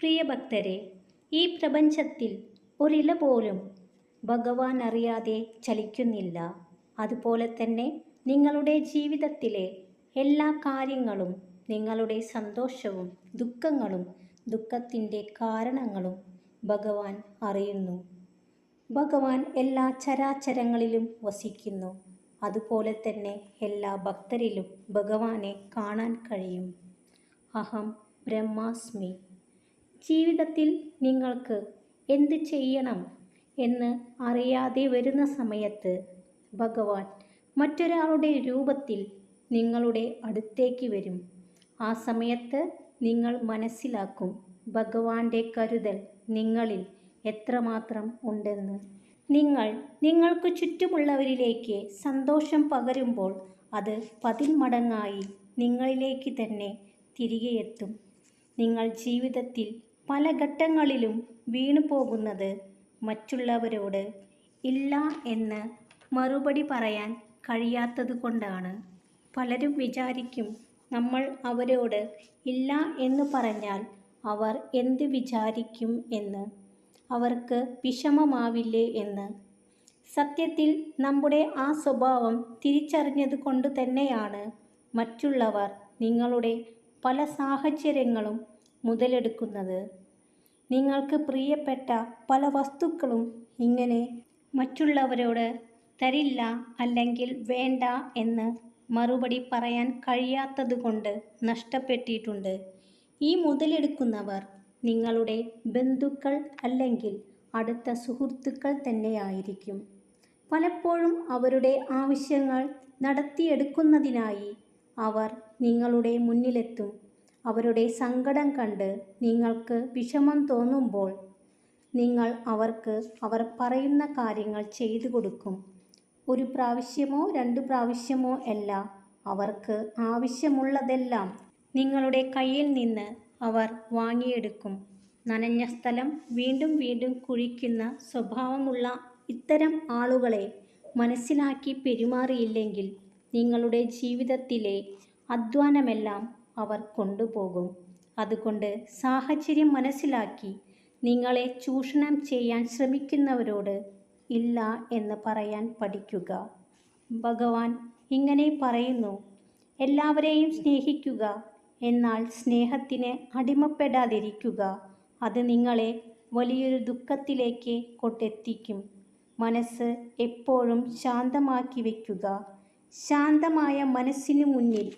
പ്രിയ ഭക്തരെ ഈ പ്രപഞ്ചത്തിൽ ഒരില പോലും ഭഗവാൻ അറിയാതെ ചലിക്കുന്നില്ല. അതുപോലെ തന്നെ നിങ്ങളുടെ ജീവിതത്തിലെ എല്ലാ കാര്യങ്ങളും നിങ്ങളുടെ സന്തോഷവും ദുഃഖങ്ങളും ദുഃഖത്തിന്റെ കാരണങ്ങളും ഭഗവാൻ അറിയുന്നു. ഭഗവാൻ എല്ലാ ചരാചരങ്ങളിലും വസിക്കുന്നു. അതുപോലെ തന്നെ എല്ലാ ഭക്തരിലും ഭഗവാനെ കാണാൻ കഴിയും. അഹം ബ്രഹ്മാസ്മി. ജീവിതത്തിൽ നിങ്ങൾക്ക് എന്ത് ചെയ്യണം എന്ന് അറിയാതെ വരുന്ന സമയത്ത് ഭഗവാൻ മറ്റൊരാളുടെ രൂപത്തിൽ നിങ്ങളുടെ അടുത്തേക്ക് വരും. ആ സമയത്ത് നിങ്ങൾ മനസ്സിലാക്കും ഭഗവാന്റെ കരുതൽ നിങ്ങളിൽ എത്രമാത്രം ഉണ്ടെന്ന്. നിങ്ങൾ നിങ്ങൾക്ക് ചുറ്റുമുള്ളവരിലേക്ക് സന്തോഷം പകരുമ്പോൾ അത് പതിന്മടങ്ങായി നിങ്ങളിലേക്ക് തന്നെ തിരികെ എത്തും നിങ്ങൾ ജീവിതത്തിൽ പല ഘട്ടങ്ങളിലും വീണു പോകുന്നത് മറ്റുള്ളവരോട് ഇല്ല എന്ന് മറുപടി പറയാൻ കഴിയാത്തതുകൊണ്ടാണ് പലരും വിചാരിക്കും നമ്മൾ അവരോട് ഇല്ല എന്ന് പറഞ്ഞാൽ അവർ എന്ത് വിചാരിക്കും എന്ന്. അവർക്ക് വിഷമമാവില്ലേ എന്ന്. സത്യത്തിൽ നമ്മുടെ ആ സ്വഭാവം തിരിച്ചറിഞ്ഞത് കൊണ്ട് തന്നെയാണ് മറ്റുള്ളവർ നിങ്ങളുടെ പല സാഹചര്യങ്ങളും മുതലെടുക്കുന്നത്. നിങ്ങൾക്ക് പ്രിയപ്പെട്ട പല വസ്തുക്കളും ഇങ്ങനെ മറ്റുള്ളവരോട് തരില്ല അല്ലെങ്കിൽ വേണ്ട എന്ന് മറുപടി പറയാൻ കഴിയാത്തതുകൊണ്ട് നഷ്ടപ്പെട്ടിട്ടുണ്ട്. ഈ മുതലെടുക്കുന്നവർ നിങ്ങളുടെ ബന്ധുക്കൾ അല്ലെങ്കിൽ അടുത്ത സുഹൃത്തുക്കൾ തന്നെയായിരിക്കും. പലപ്പോഴും അവരുടെ ആവശ്യങ്ങൾ നടത്തിയെടുക്കുന്നതിനായി അവർ നിങ്ങളുടെ മുന്നിലെത്തും. അവരുടെ സങ്കടം കണ്ട് നിങ്ങൾക്ക് വിഷമം തോന്നുമ്പോൾ നിങ്ങൾ അവർക്ക് അവർ പറയുന്ന കാര്യങ്ങൾ ചെയ്തു കൊടുക്കും. ഒരു പ്രാവശ്യമോ രണ്ട് പ്രാവശ്യമോ അല്ല അവർക്ക് ആവശ്യമുള്ളതെല്ലാം നിങ്ങളുടെ കയ്യിൽ നിന്ന് അവർ വാങ്ങിയെടുക്കും. നനഞ്ഞ സ്ഥലം വീണ്ടും വീണ്ടും കുഴിക്കുന്ന സ്വഭാവമുള്ള ഇത്തരം ആളുകളെ മനസ്സിലാക്കി പെരുമാറിയില്ലെങ്കിൽ നിങ്ങളുടെ ജീവിതത്തിലെ അധ്വാനമെല്ലാം അവർ കൊണ്ടുപോകും. അതുകൊണ്ട് സാഹചര്യം മനസ്സിലാക്കി നിങ്ങളെ ചൂഷണം ചെയ്യാൻ ശ്രമിക്കുന്നവരോട് ഇല്ല എന്ന് പറയാൻ പഠിക്കുക. ഭഗവാൻ ഇങ്ങനെ പറയുന്നു എല്ലാവരെയും സ്നേഹിക്കുക എന്നാൽ സ്നേഹത്തിന് അടിമപ്പെടാതിരിക്കുക. അത് നിങ്ങളെ വലിയൊരു ദുഃഖത്തിലേക്ക് കൊണ്ടെത്തിക്കും. മനസ്സ് എപ്പോഴും ശാന്തമാക്കി വയ്ക്കുക. ശാന്തമായ മനസ്സിനു മുന്നിൽ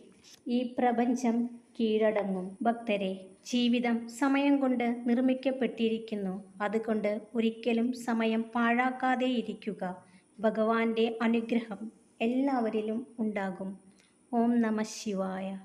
ഈ പ്രപഞ്ചം കീഴടങ്ങും. ഭക്തരെ ജീവിതം സമയം കൊണ്ട് നിർമ്മിക്കപ്പെട്ടിരിക്കുന്നു. അതുകൊണ്ട് ഒരിക്കലും സമയം പാഴാക്കാതെ ഇരിക്കുക ഭഗവാന്റെ അനുഗ്രഹം എല്ലാവരിലും ഉണ്ടാകും. ഓം നമ ശിവായ.